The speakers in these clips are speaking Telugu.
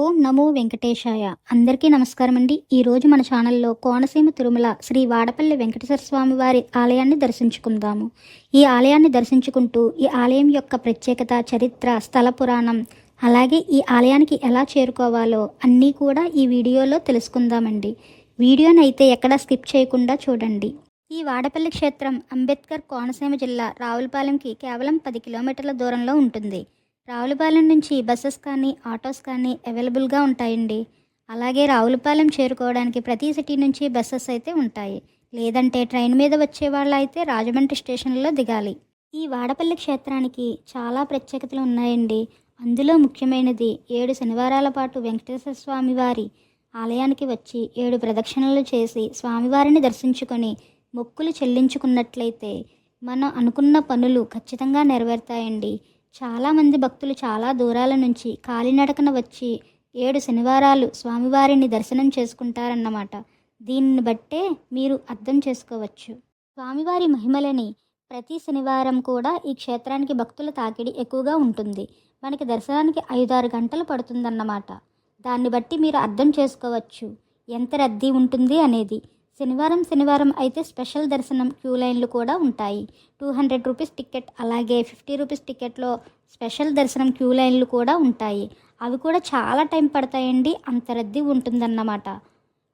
ఓం నమో వెంకటేశాయ. అందరికీ నమస్కారం అండి. ఈరోజు మన ఛానల్లో కోనసీమ తిరుమల శ్రీ వాడపల్లి వెంకటేశ్వర స్వామి వారి ఆలయాన్ని దర్శించుకుందాము. ఈ ఆలయాన్ని దర్శించుకుంటూ ఈ ఆలయం యొక్క ప్రత్యేకత చరిత్ర స్థల పురాణం అలాగే ఈ ఆలయానికి ఎలా చేరుకోవాలో అన్నీ కూడా ఈ వీడియోలో తెలుసుకుందామండి. వీడియోని అయితే ఎక్కడా స్కిప్ చేయకుండా చూడండి. ఈ వాడపల్లి క్షేత్రం అంబేద్కర్ కోనసీమ జిల్లా రావులపాలెంకి కేవలం పది కిలోమీటర్ల దూరంలో ఉంటుంది. రావులపాలెం నుంచి బస్సెస్ కానీ ఆటోస్ కానీ అవైలబుల్గా ఉంటాయండి. అలాగే రావులపాలెం చేరుకోవడానికి ప్రతి సిటీ నుంచి బస్సెస్ అయితే ఉంటాయి. లేదంటే ట్రైన్ మీద వచ్చే వాళ్ళు అయితే రాజమండ్రి స్టేషన్లో దిగాలి. ఈ వాడపల్లి క్షేత్రానికి చాలా ప్రత్యేకతలు ఉన్నాయండి. అందులో ముఖ్యమైనది ఏడు శనివారాల పాటు వెంకటేశ్వర స్వామి వారి ఆలయానికి వచ్చి ఏడు ప్రదక్షిణలు చేసి స్వామివారిని దర్శించుకొని మొక్కులు చెల్లించుకున్నట్లయితే మనం అనుకున్న పనులు ఖచ్చితంగా నెరవేరుతాయండి. చాలామంది భక్తులు చాలా దూరాల నుంచి కాలినడకన వచ్చి ఏడు శనివారాలు స్వామివారిని దర్శనం చేసుకుంటారన్నమాట. దీన్ని బట్టే మీరు అర్థం చేసుకోవచ్చు. స్వామివారి మహిమలని ప్రతి శనివారం కూడా ఈ క్షేత్రానికి భక్తుల తాకిడి ఎక్కువగా ఉంటుంది. మనకి దర్శనానికి ఐదారు గంటలు పడుతుందన్నమాట. దాన్ని బట్టి మీరు అర్థం చేసుకోవచ్చు. ఎంత రద్దీ ఉంటుంది అనేది. శనివారం శనివారం అయితే స్పెషల్ దర్శనం క్యూ లైన్లు కూడా ఉంటాయి. టూ హండ్రెడ్ రూపీస్ టికెట్ అలాగే ఫిఫ్టీ రూపీస్ టికెట్లో స్పెషల్ దర్శనం క్యూ లైన్లు కూడా ఉంటాయి. అవి కూడా చాలా టైం పడతాయండి అంత రద్దీ ఉంటుందన్నమాట.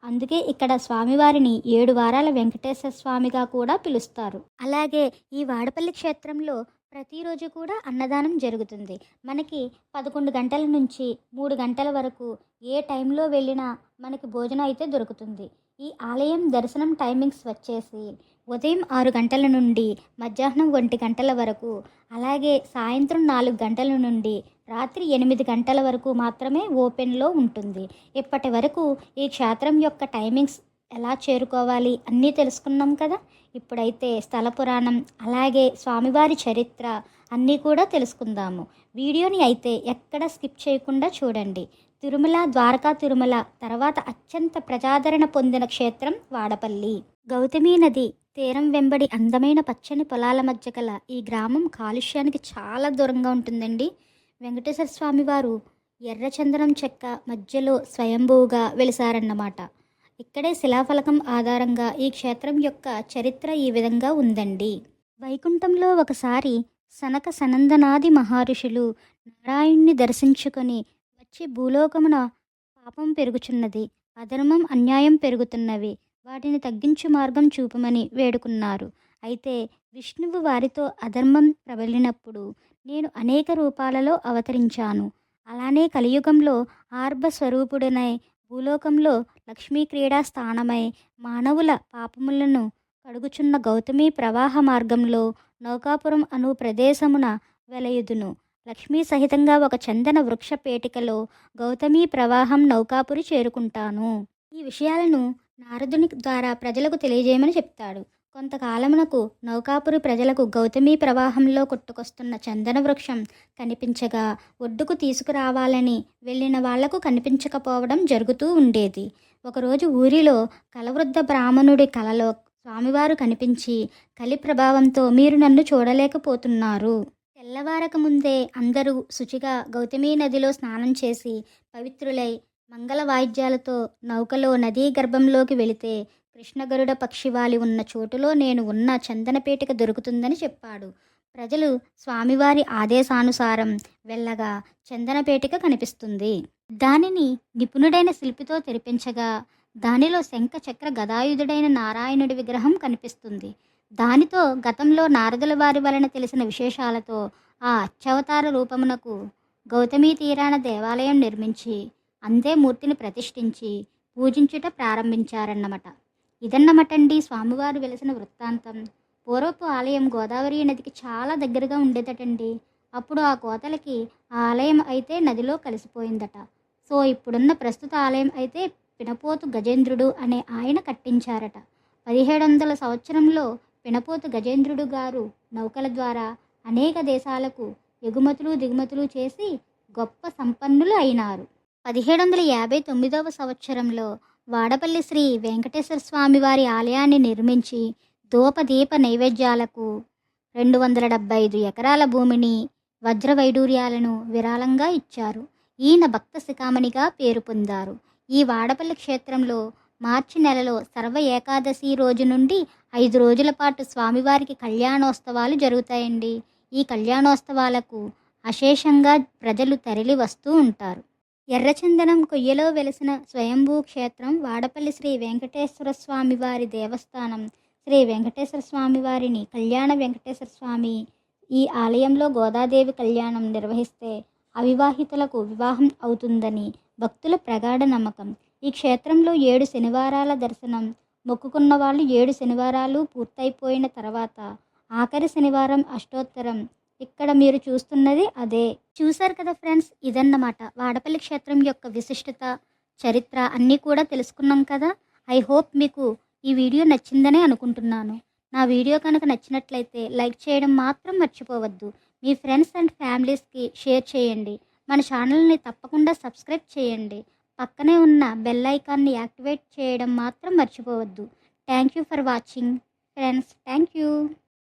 అందుకే ఇక్కడ స్వామివారిని ఏడు వారాల వెంకటేశ్వర స్వామిగా కూడా పిలుస్తారు. అలాగే ఈ వాడపల్లి క్షేత్రంలో ప్రతిరోజు కూడా అన్నదానం జరుగుతుంది. మనకి పదకొండు గంటల నుంచి మూడు గంటల వరకు ఏ టైంలో వెళ్ళినా మనకి భోజనం అయితే దొరుకుతుంది. ఈ ఆలయం దర్శనం టైమింగ్స్ వచ్చేసి ఉదయం ఆరు గంటల నుండి మధ్యాహ్నం ఒంటి గంటల వరకు అలాగే సాయంత్రం నాలుగు గంటల నుండి రాత్రి ఎనిమిది గంటల వరకు మాత్రమే ఓపెన్లో ఉంటుంది. ఇప్పటి వరకు ఈ క్షేత్రం యొక్క టైమింగ్స్ ఎలా చేరుకోవాలి అన్నీ తెలుసుకున్నాం కదా? ఇప్పుడైతే స్థల పురాణం అలాగే స్వామివారి చరిత్ర అన్నీ కూడా తెలుసుకుందాము. వీడియోని అయితే ఎక్కడ స్కిప్ చేయకుండా చూడండి. తిరుమల ద్వారకా తిరుమల తర్వాత అత్యంత ప్రజాదరణ పొందిన క్షేత్రం వాడపల్లి. గౌతమీ నది తీరం వెంబడి అందమైన పచ్చని పొలాల మధ్య గల ఈ గ్రామం కాలుష్యానికి చాలా దూరంగా ఉంటుందండి. వెంకటేశ్వర స్వామి వారు ఎర్రచందనం చెక్క మధ్యలో స్వయంభూగా వెలిసారన్నమాట. ఇక్కడే శిలాఫలకం ఆధారంగా ఈ క్షేత్రం యొక్క చరిత్ర ఈ విధంగా ఉందండి. వైకుంఠంలో ఒకసారి సనక సనందనాది మహర్షులు నారాయణ్ణి దర్శించుకొని వచ్చి భూలోకమున పాపం పెరుగుచున్నది అధర్మం అన్యాయం పెరుగుతున్నవి వాటిని తగ్గించు మార్గం చూపమని వేడుకున్నారు. అయితే విష్ణువు వారితో అధర్మం ప్రబలినప్పుడు నేను అనేక రూపాలలో అవతరించాను. అలానే కలియుగంలో ఆర్భ స్వరూపుడనై భూలోకంలో లక్ష్మీ క్రీడా స్థానమై మానవుల పాపములను కడుగుచున్న గౌతమి ప్రవాహ మార్గంలో నౌకాపురం అను ప్రదేశమున వెలయుదును. లక్ష్మీ సహితంగా ఒక చందన వృక్ష పేటికలో గౌతమి ప్రవాహం నౌకాపురి చేరుకుంటాను. ఈ విషయాలను నారదుని ద్వారా ప్రజలకు తెలియజేయమని చెప్తాడు. కొంతకాలమునకు నౌకాపురి ప్రజలకు గౌతమి ప్రవాహంలో కొట్టుకొస్తున్న చందన వృక్షం కనిపించగా ఒడ్డుకు తీసుకురావాలని వెళ్ళిన వాళ్ళకు కనిపించకపోవడం జరుగుతూ ఉండేది. ఒకరోజు ఊరిలో కలవృద్ధ బ్రాహ్మణుడి కలలో స్వామివారు కనిపించి కలి ప్రభావంతో మీరు నన్ను చూడలేకపోతున్నారు. తెల్లవారక ముందే అందరూ శుచిగా గౌతమీ నదిలో స్నానం చేసి పవిత్రులై మంగళ వాయిద్యాలతో నౌకలో నదీ గర్భంలోకి వెళితే కృష్ణగరుడ పక్షివాలి ఉన్న చోటులో నేను ఉన్న చందనపేటిక దొరుకుతుందని చెప్పాడు. ప్రజలు స్వామివారి ఆదేశానుసారం వెళ్ళగా చందనపేటిక కనిపిస్తుంది. దానిని నిపుణుడైన శిల్పితో తెరిపించగా దానిలో శంఖ చక్ర గదాయుధుడైన నారాయణుడి విగ్రహం కనిపిస్తుంది. దానితో గతంలో నారదుల వారి వలన తెలిసిన విశేషాలతో ఆ అచ్చవతార రూపమునకు గౌతమీ తీరాన దేవాలయం నిర్మించి అందే మూర్తిని ప్రతిష్ఠించి పూజించుట ప్రారంభించారన్నమాట. ఇదన్నమటండి స్వామివారు వెలిసిన వృత్తాంతం. పూర్వపు ఆలయం గోదావరి నదికి చాలా దగ్గరగా ఉండేదటండి. అప్పుడు ఆ కోతలకి ఆ ఆలయం అయితే నదిలో కలిసిపోయిందట. సో ఇప్పుడున్న ప్రస్తుత ఆలయం అయితే పినపోతు గజేంద్రుడు అనే ఆయన కట్టించారట. పదిహేడు వందల సంవత్సరంలో పినపోతు గజేంద్రుడు గారు నౌకల ద్వారా అనేక దేశాలకు ఎగుమతులు దిగుమతులు చేసి గొప్ప సంపన్నులు అయినారు. పదిహేడు వందల యాభై తొమ్మిదవ సంవత్సరంలో వాడపల్లి శ్రీ వెంకటేశ్వర స్వామి వారి ఆలయాన్ని నిర్మించి ధూపదీప నైవేద్యాలకు రెండు వందల డెబ్బై ఐదు ఎకరాల భూమిని వజ్రవైడూర్యాలను విరాళంగా ఇచ్చారు. ఈయన భక్త శిఖామణిగా పేరు పొందారు. ఈ వాడపల్లి క్షేత్రంలో మార్చి నెలలో సర్వ ఏకాదశి రోజు నుండి ఐదు రోజుల పాటు స్వామివారికి కళ్యాణోత్సవాలు జరుగుతాయండి. ఈ కళ్యాణోత్సవాలకు అశేషంగా ప్రజలు తరలి వస్తూ ఉంటారు. ఎర్రచందనం కొయ్యలో వెలిసిన స్వయంభూ క్షేత్రం వాడపల్లి శ్రీ వెంకటేశ్వర స్వామి వారి దేవస్థానం. శ్రీ వెంకటేశ్వర స్వామి వారిని కళ్యాణ వెంకటేశ్వర స్వామి ఈ ఆలయంలో గోదాదేవి కళ్యాణం నిర్వహిస్తే అవివాహితులకు వివాహం అవుతుందని భక్తుల ప్రగాఢ నమ్మకం. ఈ క్షేత్రంలో ఏడు శనివారాల దర్శనం. మొక్కుకున్న వాళ్ళు ఏడు శనివారాలు పూర్తయిపోయిన తర్వాత ఆఖరి శనివారం అష్టోత్తరం. ఇక్కడ మీరు చూస్తున్నది అదే. చూశారు కదా ఫ్రెండ్స్ ఇదన్నమాట. వాడపల్లి క్షేత్రం యొక్క విశిష్టత చరిత్ర అన్నీ కూడా తెలుసుకున్నాం కదా. ఐ హోప్ మీకు ఈ వీడియో నచ్చిందనే అనుకుంటున్నాను. నా వీడియో కనుక నచ్చినట్లయితే లైక్ చేయడం మాత్రం మర్చిపోవద్దు. మీ ఫ్రెండ్స్ అండ్ ఫ్యామిలీస్కి షేర్ చేయండి. మన ఛానల్ని తప్పకుండా సబ్స్క్రైబ్ చేయండి. పక్కనే ఉన్న బెల్ ఐకాన్ని యాక్టివేట్ చేయడం మాత్రం మర్చిపోవద్దు. Thank you for watching. Friends thank you.